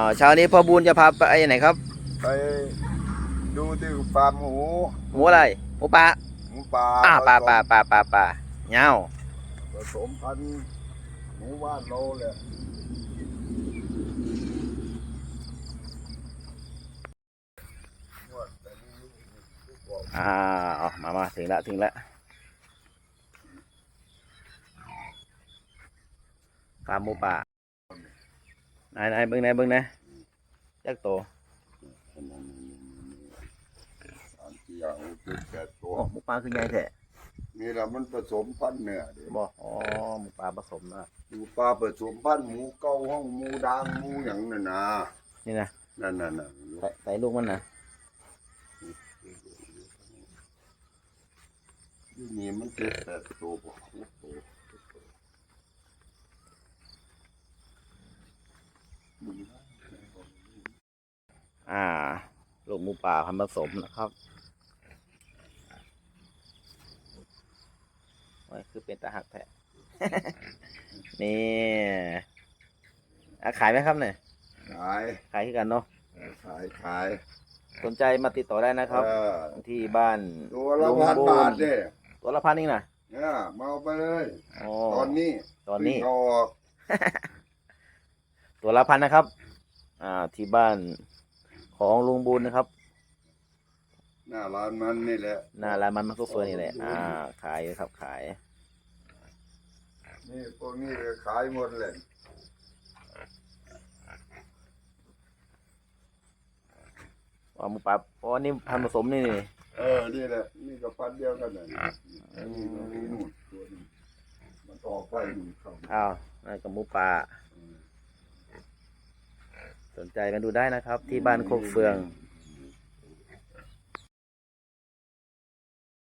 อ่าเช้านี้พ่อบุญจะพาไปไหนครับ ไปดูที่ฟาร์มหมูหมูอะไรหมูป่าหมูป่าอ่าป่าป่าป่าป่าป่าเงาผสมพันธุ์หมูบ้านเราเลยอ่าเอามามาถึงละถึงละฟาร์มหมูป่า ไหนไหนเบิ้งไหนเบิ้งไหนจักโตสามสี่ห้าหกเจ็ดแปดตัโอ้วหมูป่าคือไงแท้นี่แหละมันผสมพันธุ์เนื้อเดี๋ยบ่อ๋อหมูป่าผสมนะหมูป่าผสมพันธุ์หมูเก้าห้องหมูดางหมูอย่างนั้นนะนี่นะนั่นน่ะน่ะใส่ใส่ลูกมันนะนี่มันเจ็ดแปดตัวบ่หกตัว อ่า ลูกหมูป่าพันธุ์ผสมนะครับโอ้ยคือเป็นตาหักแท้นี่อะขายไหมครับเนี่ย ขายขายที่กันเนาะ ขายขาย สนใจมาติดต่อได้นะครับ เออ ที่บ้านตัวละพันลุงบาทญเนี่ยตัวละพันนี่นะเนี่ยมาเอาไปเลย อ๋อ ตอนนี้ตอนนี้ เพิ่งเอาออกตัวละพันนะครับ อ่า ที่บ้าน ของลุงบุญนะครับ หน้าร้านมันนี่แหละ หน้าร้านมันมันเฟื่อนี่แหละ อ่า ขายอยู่ครับขาย นี่พวกนี้ก็ขายหมดเลยว่าหมูป่าอ๋อนี่พันธุ์ผสมนี่นี่เออ นี่แหละ นี่ก็พันเดียวกันเลยนี่ก็มีนู่นตัวนึงมันต่อไปนู่นเข้าอ้าวนั่นกับหมูป่า สนใจกันดูได้นะครับ ที่บ้านโคกเฟือง